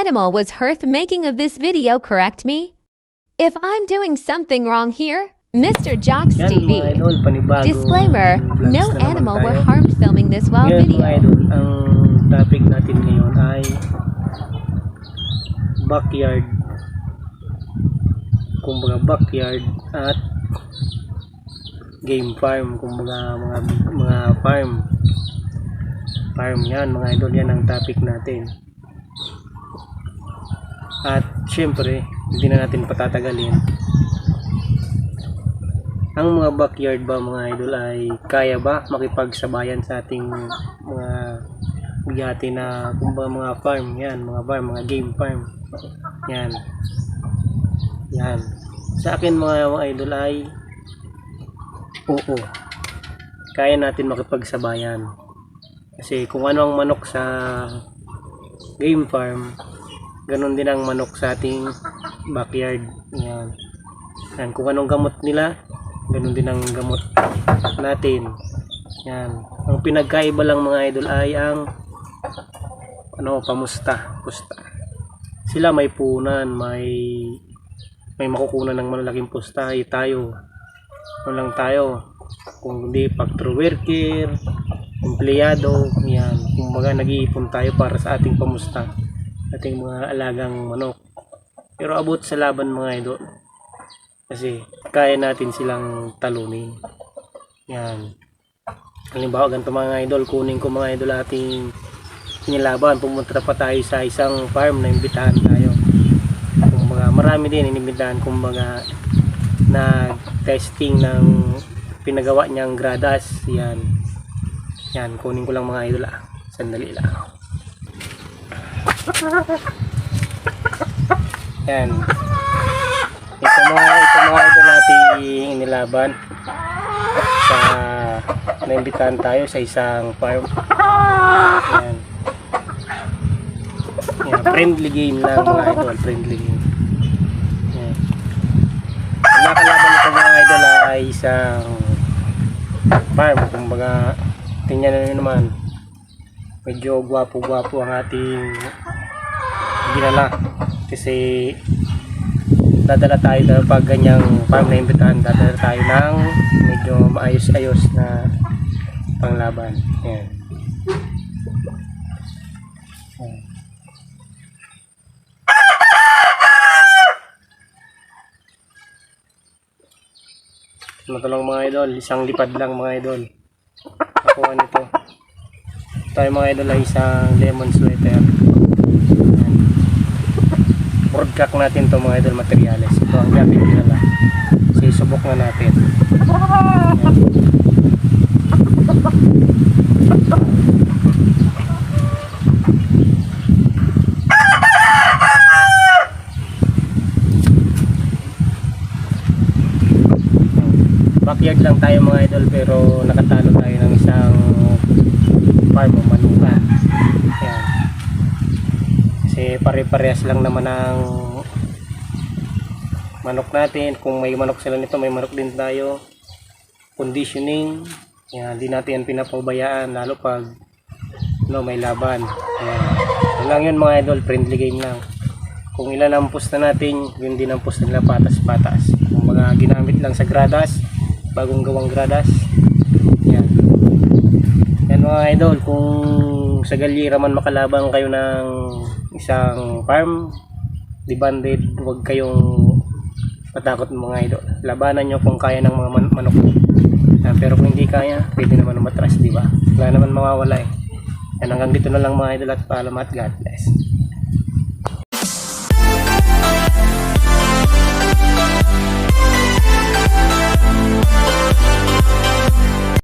Animal was hurt making of this video, correct me? If I'm doing something wrong here, Mr. Jocks Yan TV. idol. Disclaimer, no animal were harmed filming this Ngayon mga video. idol, ang topic natin ngayon ay backyard. Kumbaga backyard at game farm. Kumbaga mga mga farm. Farm yan mga idol, yan ang topic natin. At syempre, hindi na natin patatagalin. Ang mga backyard ba mga idol ay kaya ba makipagsabayan sa ating mga bigati na kumbaga mga farm yan, mga farm, mga game farm. Yan. Yan. Sa akin mga, mga idol ay oo. Kaya natin makipagsabayan. Kasi kung ano ang manok sa game farm, ganun din ang manok sa ating backyard. Yan. Yan. Kung anong gamot nila, ganun din ang gamot natin. Yan. Ang pinagkaiba lang mga idol ay ang ano, pamusta, pusta. Sila may punan, may may makukunan ng malalaking pusta, ay tayo. Ano lang tayo. Kung hindi factory worker, empleyado, yan. Kumbaga nag-iipon tayo para sa ating pamusta, ating mga alagang manok. Pero abot sa laban mga idol, kasi kaya natin silang talunin. Yan. Halimbawa, ganito mga idol, kunin ko mga idol ating pinilaban. Pumunta pa tayo sa isang farm na imbitahan tayo. Kumbaga, marami din inimbitahan kumbaga na testing ng pinagawa niyang gradas. Yan. Yan, kunin ko lang mga idol ah. Sandali lang. Yan. Ito mga ito mga idol nating inilaban sa naimbitahan tayo sa isang farm. Yan. Yan, friendly game lang mga idol, friendly game. Yan. Ang nakalaban nito mga idol ay isang farm. Kumbaga, tingnan nyo naman, medyo gwapo-gwapo ang ating ginala. Kasi dadala tayo na pag ganyang farm na imbitahan, dadala tayo ng medyo maayos-ayos na panglaban. Yan. Lang mga idol, isang lipad lang mga idol. Nakuha nito. Tayo mga idol ay isang lemon sweater. Broadcast natin to mga idol materials. Ito ang gamit nila. So subok na natin. Backyard lang tayo mga idol pero nakatalo tayo ng isang farm o manukan yan kasi pare-parehas lang naman ang manok natin. Kung may manok sila nito may manok din tayo. Conditioning. Yan hindi natin yan pinapabayaan lalo pag no, may laban. Yan. Lang yun mga idol. Friendly game lang. Kung ilan ang pusta natin yun din ang pusta nila patas-patas. Kung mga ginamit lang sa gradas bagong gawang gradas. Yan. Yan mga idol kung sa galira man makalabang kayo ng isang farm di banded huwag kayong matakot mga idol. Labanan nyo kung kaya ng mga man- manok. Yan, pero kung hindi kaya pwede naman umatras di ba? Wala naman mawawala eh. Yan hanggang dito na lang mga idol at paalam at God bless